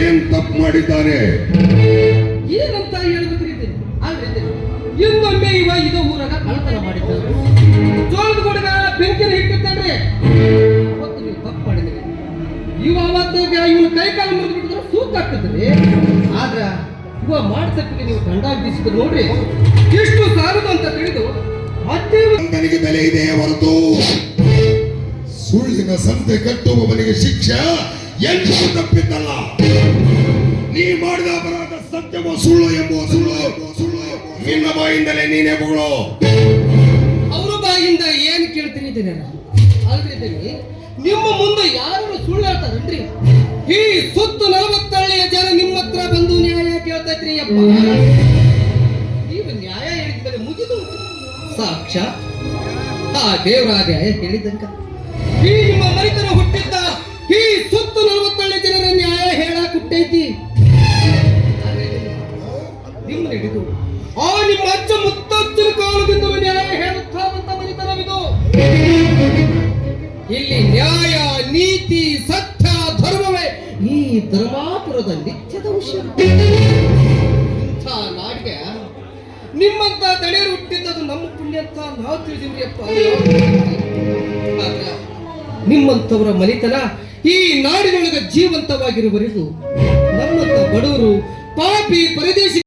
ಏನ್ ತಪ್ಪು ಮಾಡಿದ್ದಾರೆ? ಏನಂತ ಹೇಳ್ಬೇಕ್ರಿ ಆದ್ರೆ. ಇನ್ನೊಮ್ಮೆ ಇವ ಇದು ಊರಾಗ ಕಳ್ತನ ಮಾಡಿದ್ದಾರೆ ಜೋಳದ ಗುಡ್ಗ ಬೆಂಕಿನ ಹಿಟ್ಟಿದ್ದಾನ್ರಿ ಅವತ್ತು ನೀವು ತಪ್ಪು ಮಾಡಿದ್ರಿ. ಇವ ಅವತ್ತು ಇವನು ಕೈ ಕಾಲು ಮುರಿದು ಬಿಟ್ಟಿದ್ರೆ ಸೂಕ್ ಆಗ್ತದ್ರಿ ಆದ್ರ ಇವ ಮಾಡ್ತಕ್ಕೆ ನೀವು ದಂಡ ಬೀಸಿದ್ರು ನೋಡ್ರಿ. ಎಷ್ಟು ಸಾಲದು ಅಂತ ತಿಳಿದು ಮತ್ತೆ ನನಗೆ ಬೆಲೆ ಇದೆ ಹೊರತು? ಸುಳ್ಳಿನ ಸಂತೆ ಕಟ್ಟುವವನಿಗೆ ಶಿಕ್ಷೆ? ಎಂದು ತಪ್ಪಿದ್ದಲ್ಲ ನೀ ಮಾಡಿದ ಅಪರಾಧ ಸತ್ಯವೋ ಸುಳ್ಳು ಎಂಬುವ ಸುಳ್ಳು. ಸುಳ್ಳು ನಿನ್ನ ಬಾಯಿಂದಲೇ ನೀನೇ ಬಗಳು. ಅವ್ರ ಬಾಯಿಂದ ಏನು ಕೇಳ್ತೀನಿ ಇದೀನಿ ಅಲ್ರಿ ಇದೀನಿ ನಿಮ್ಮ ಮುಂದೆ ಯಾರು ಸುಳ್ಳು ಹೇಳ್ತಾರನ್ರಿ? ಈ ಸುತ್ತು ನಲವತ್ತಳ್ಳಿಯ ಜನ ನಿಮ್ಮ ಹತ್ರ ಬಂದು ನ್ಯಾಯ ಕೇಳ್ತೈತ್ರಿ ಅಪ್ಪ. ನೀವು ನ್ಯಾಯ ಹೇಳಿದ್ಮೇಲೆ ಮುಗಿದು ಸಾಕ್ಷಾತ್ ಆ ದೇವರ ನ್ಯಾಯ ಹೇಳಿದಂಕ ಈ ನಿಮ್ಮ ಮರಿತನ ಹಿಡಿದು. ಆ ನಿಮ್ಮ ನ್ಯಾಯ ಇಲ್ಲಿ ನ್ಯಾಯ, ನೀತಿ, ಸತ್ಯ, ಧರ್ಮವೇ ಈ ಧರ್ಮಾಪುರದ ನಿತ್ಯದ ವಿಷಯ. ಇಂಥ ನಾಡಿಗೆ ನಿಮ್ಮಂತ ತಡೆಯರು ಹುಟ್ಟಿದ್ದದು ನಮ್ಮ ಪುಣ್ಯ ಅಂತ ನಾವು ತಿಳಿದೀವಿ ಅಪ್ಪ ನಿಮ್ಮಂಥವರ ನಿಮ್ಮಂತವರ ಮನಿತನ ಈ ನಾಡಿನೊಳಗ ಜೀವಂತವಾಗಿರುವವರೆಗೂ ನಮ್ಮಂತ ಬಡವರು ಪಾಪಿ ಪರದೇಶಿ